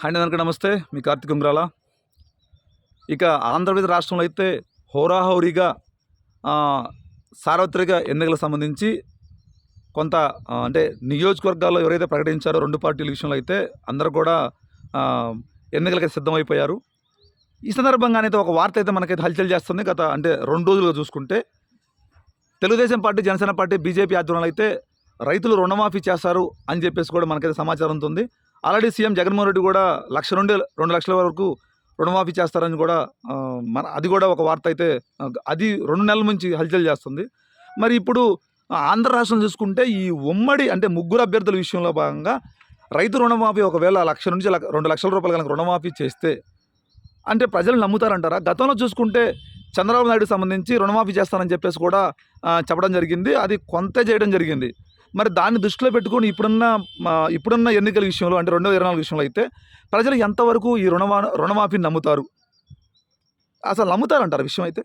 Hi అందరికీ నమస్తే. మీ కార్తీక్ ఉంగ్రాల. ఇక ఆంధ్రప్రదేశ్ రాష్ట్రంలో అయితే హోరాహోరీగా సార్వత్రిక ఎన్నికలకు సంబంధించి కొంత అంటే నియోజకవర్గాల్లో ఎవరైతే ప్రకటించారో రెండు పార్టీల విషయంలో అయితే అందరూ కూడా ఎన్నికలకి సిద్ధమైపోయారు. ఈ సందర్భంగా అయితే ఒక వార్త అయితే మనకైతే హల్చల్ చేస్తుంది. గత అంటే రెండు రోజులుగా చూసుకుంటే Telugu Desam party Janasena party BJP ఆధ్వర్యంలో అయితే రైతులు రుణమాఫీ చేస్తారు అని చెప్పేసి కూడా మనకైతే సమాచారం ఉంటుంది ఆల్రెడీ సీఎం జగన్మోహన్ రెడ్డి కూడా లక్ష నుండి రెండు లక్షల వరకు రుణమాఫీ చేస్తారని కూడా మన అది కూడా ఒక వార్త అయితే అది రెండు నెలల నుంచి హల్చల్ చేస్తుంది. మరి ఇప్పుడు ఆంధ్ర రాష్ట్రం చూసుకుంటే ఈ ఉమ్మడి అంటే ముగ్గురు అభ్యర్థుల విషయంలో భాగంగా రైతు రుణమాఫీ ఒకవేళ లక్ష నుంచి లక్ష- రెండు లక్షల రూపాయలు కనుక రుణమాఫీ చేస్తే అంటే ప్రజలు నమ్ముతారంటారా? గతంలో చూసుకుంటే చంద్రబాబు నాయుడు సంబంధించి రుణమాఫీ చేస్తానని చెప్పేసి కూడా చెప్పడం జరిగింది. అది కొంత చేయడం జరిగింది. మరి దాన్ని దృష్టిలో పెట్టుకొని ఇప్పుడున్న మా ఇప్పుడున్న ఎన్నికల విషయంలో అంటే రెండు వేల ఇరవై నాలుగు విషయంలో అయితే ప్రజలు ఎంతవరకు ఈ రుణమా రుణమాఫీని నమ్ముతారు? అసలు నమ్ముతారంటారు విషయం అయితే?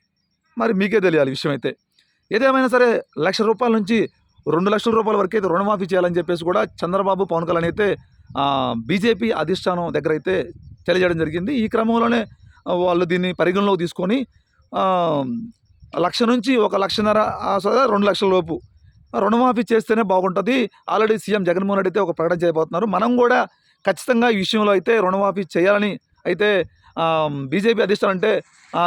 మరి మీకే తెలియాలి విషయం అయితే. ఏదేమైనా సరే లక్ష రూపాయల నుంచి రెండు లక్షల రూపాయల వరకు అయితే రుణమాఫీ చేయాలని చెప్పేసి కూడా చంద్రబాబు పవన్ కళ్యాణ్ అయితే బీజేపీ అధిష్టానం దగ్గర అయితే తెలియజేయడం జరిగింది. ఈ క్రమంలోనే వాళ్ళు దీన్ని పరిగణలోకి తీసుకొని లక్ష నుంచి ఒక లక్షన్నర ఆ, రెండు లక్షల లోపు రుణమాఫీ చేస్తేనే బాగుంటుంది. ఆల్రెడీ సీఎం జగన్మోహన్ రెడ్డి అయితే ఒక ప్రకటన చేయబోతున్నారు. మనం కూడా ఖచ్చితంగా ఈ విషయంలో అయితే రుణమాఫీ చేయాలని అయితే బీజేపీ అధిష్టానం అంటే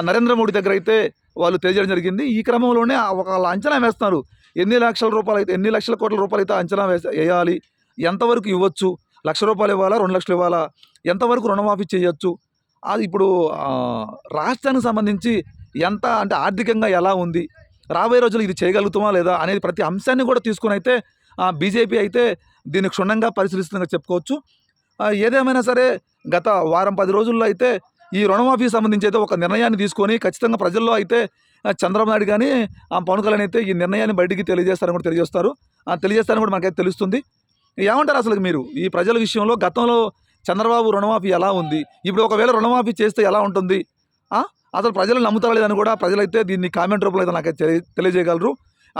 నరేంద్ర మోడీ దగ్గర అయితే వాళ్ళు తెలియజేయడం జరిగింది. ఈ క్రమంలోనే ఒక అంచనా వేస్తున్నారు. ఎన్ని లక్షల రూపాయలు అయితే ఎన్ని లక్షల కోట్ల రూపాయలు అయితే అంచనా వేయాలి? ఎంతవరకు ఇవ్వచ్చు? లక్ష రూపాయలు ఇవ్వాలా? రెండు లక్షలు ఇవ్వాలా? ఎంతవరకు రుణమాఫీ చేయొచ్చు? అది ఇప్పుడు రాష్ట్రానికి సంబంధించి ఎంత అంటే ఆర్థికంగా ఎలా ఉంది? రాబోయే రోజులు ఇది చేయగలుగుతామా లేదా అనేది ప్రతి అంశాన్ని కూడా తీసుకుని అయితే బీజేపీ అయితే దీన్ని క్షుణ్ణంగా పరిశీలిస్తుందని చెప్పుకోవచ్చు. ఏదేమైనా సరే గత వారం పది రోజుల్లో అయితే ఈ రుణమాఫీ సంబంధించి అయితే ఒక నిర్ణయాన్ని తీసుకొని ఖచ్చితంగా ప్రజల్లో అయితే చంద్రబాబు నాయుడు కానీ ఆ పవన్ కళ్యాణ్ అయితే ఈ నిర్ణయాన్ని బయటికి తెలియజేస్తారని కూడా తెలియజేస్తారు. తెలియజేస్తారని కూడా మనకైతే తెలుస్తుంది. ఏమంటారు అసలు మీరు? ఈ ప్రజల విషయంలో గతంలో చంద్రబాబు రుణమాఫీ ఎలా ఉంది? ఇప్పుడు ఒకవేళ రుణమాఫీ చేస్తే ఎలా ఉంటుంది? అసలు ప్రజలు నమ్ముతారా లేదని కూడా ప్రజలైతే దీన్ని కామెంట్ రూపంలో అయితే నాకు తెలియజేయగలరు.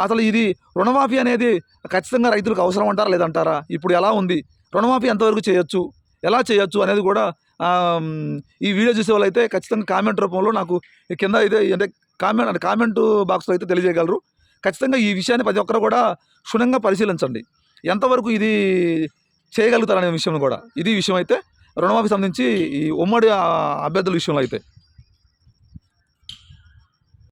అసలు ఇది రుణమాఫీ అనేది ఖచ్చితంగా రైతులకు అవసరం అంటారా లేదంటారా? ఇప్పుడు ఎలా ఉంది? రుణమాఫీ ఎంతవరకు చేయొచ్చు? ఎలా చేయొచ్చు అనేది కూడా ఈ వీడియో చూసే వాళ్ళు అయితే ఖచ్చితంగా కామెంట్ రూపంలో నాకు కింద అయితే అంటే కామెంట్ అంటే కామెంట్ బాక్స్లో అయితే తెలియజేయగలరు. ఖచ్చితంగా ఈ విషయాన్ని ప్రతి ఒక్కరు కూడా క్షుణ్ణంగా పరిశీలించండి. ఎంతవరకు ఇది చేయగలుగుతారనే విషయం కూడా. ఇది విషయం అయితే రుణమాఫీ సంబంధించి ఈ ఉమ్మడి అభ్యర్థుల విషయంలో అయితే.